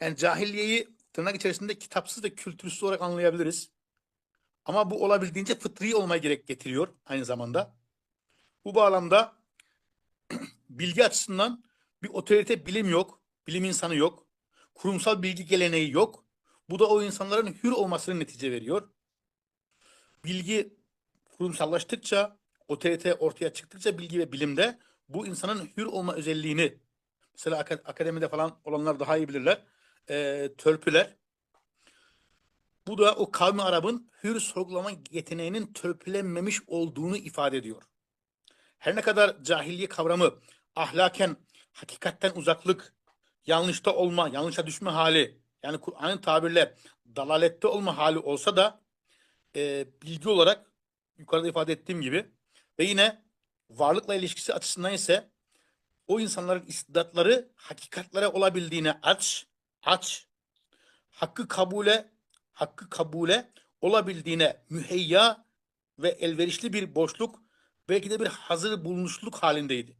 Yani cahiliyeyi tırnak içerisinde kitapsız ve kültürsüz olarak anlayabiliriz. Ama bu olabildiğince fıtri olmaya gerek getiriyor aynı zamanda. Bu bağlamda bilgi açısından bir otorite bilim yok, bilim insanı yok, kurumsal bilgi geleneği yok. Bu da o insanların hür olmasını netice veriyor. Bilgi kurumsallaştıkça, otorite ortaya çıktıkça bilgi ve bilimde bu insanın hür olma özelliğini, mesela aka- akademide falan olanlar daha iyi bilirler, eee törpüler. Bu da o kavmi Arap'ın hür sorgulama yeteneğinin törpülenmemiş olduğunu ifade ediyor. Her ne kadar cahiliye kavramı ahlaken hakikatten uzaklık, yanlışta olma, yanlışa düşme hali, yani Kur'an'ın tabirle dalalette olma hali olsa da e, bilgi olarak yukarıda ifade ettiğim gibi ve yine varlıkla ilişkisi açısından ise o insanların istidatları hakikatlere olabildiğine aç, aç, hakkı kabule, hakkı kabule olabildiğine müheyya ve elverişli bir boşluk, belki de bir hazır bulunuşluk halindeydi.